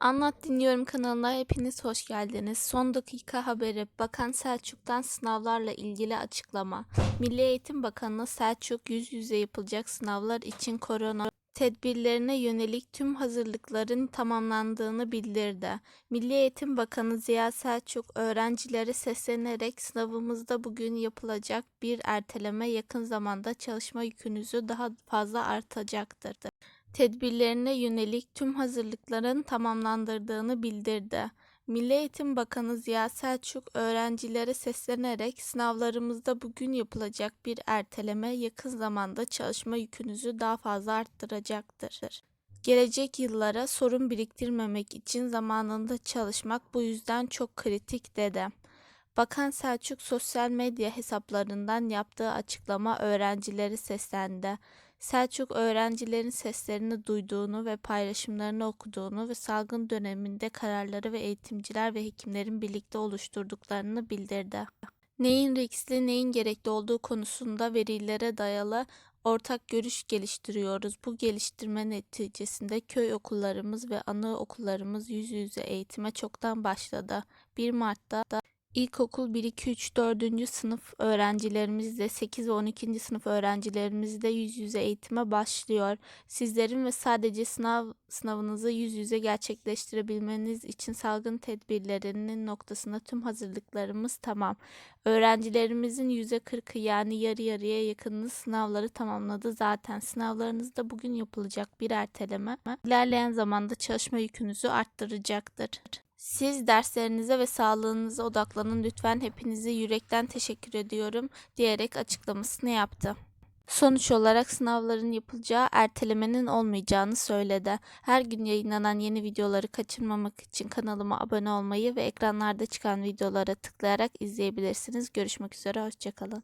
Anlat Dinliyorum kanalına hepiniz hoş geldiniz. Son dakika haberi Bakan Selçuk'tan sınavlarla ilgili açıklama. Milli Eğitim Bakanı Selçuk yüz yüze yapılacak sınavlar için korona tedbirlerine yönelik tüm hazırlıkların tamamlandığını bildirdi. Milli Eğitim Bakanı Ziya Selçuk öğrencilere seslenerek sınavımızda bugün yapılacak bir erteleme yakın zamanda çalışma yükünüzü daha fazla artacaktır tedbirlerine yönelik tüm hazırlıkların tamamlandırdığını bildirdi. Milli Eğitim Bakanı Ziya Selçuk öğrencilere seslenerek sınavlarımızda bugün yapılacak bir erteleme yakın zamanda çalışma yükünüzü daha fazla arttıracaktır. Gelecek yıllara sorun biriktirmemek için zamanında çalışmak bu yüzden çok kritik dedi. Bakan Selçuk sosyal medya hesaplarından yaptığı açıklama öğrencilere seslendi. Selçuk öğrencilerin seslerini duyduğunu ve paylaşımlarını okuduğunu ve salgın döneminde kararları ve eğitimciler ve hekimlerin birlikte oluşturduklarını bildirdi. Neyin riskli, neyin gerekli olduğu konusunda verilere dayalı ortak görüş geliştiriyoruz. Bu geliştirme neticesinde köy okullarımız ve anaokullarımız yüz yüze eğitime çoktan başladı. 1 Mart'ta İlkokul 1, 2, 3, 4. sınıf öğrencilerimiz de 8 ve 12. sınıf öğrencilerimiz de yüz yüze eğitime başlıyor. Sizlerin ve sadece sınav sınavınızı yüz yüze gerçekleştirebilmeniz için salgın tedbirlerinin noktasında tüm hazırlıklarımız tamam. Öğrencilerimizin %40'ı yani yarı yarıya yakınını sınavları tamamladı zaten. Sınavlarınızda bugün yapılacak bir erteleme ilerleyen zamanda çalışma yükünüzü arttıracaktır. Siz derslerinize ve sağlığınıza odaklanın lütfen. Hepinize yürekten teşekkür ediyorum diyerek açıklamasını yaptı. Sonuç olarak sınavların yapılacağı ertelemenin olmayacağını söyledi. Her gün yayınlanan yeni videoları kaçırmamak için kanalıma abone olmayı ve ekranlarda çıkan videolara tıklayarak izleyebilirsiniz. Görüşmek üzere, hoşçakalın.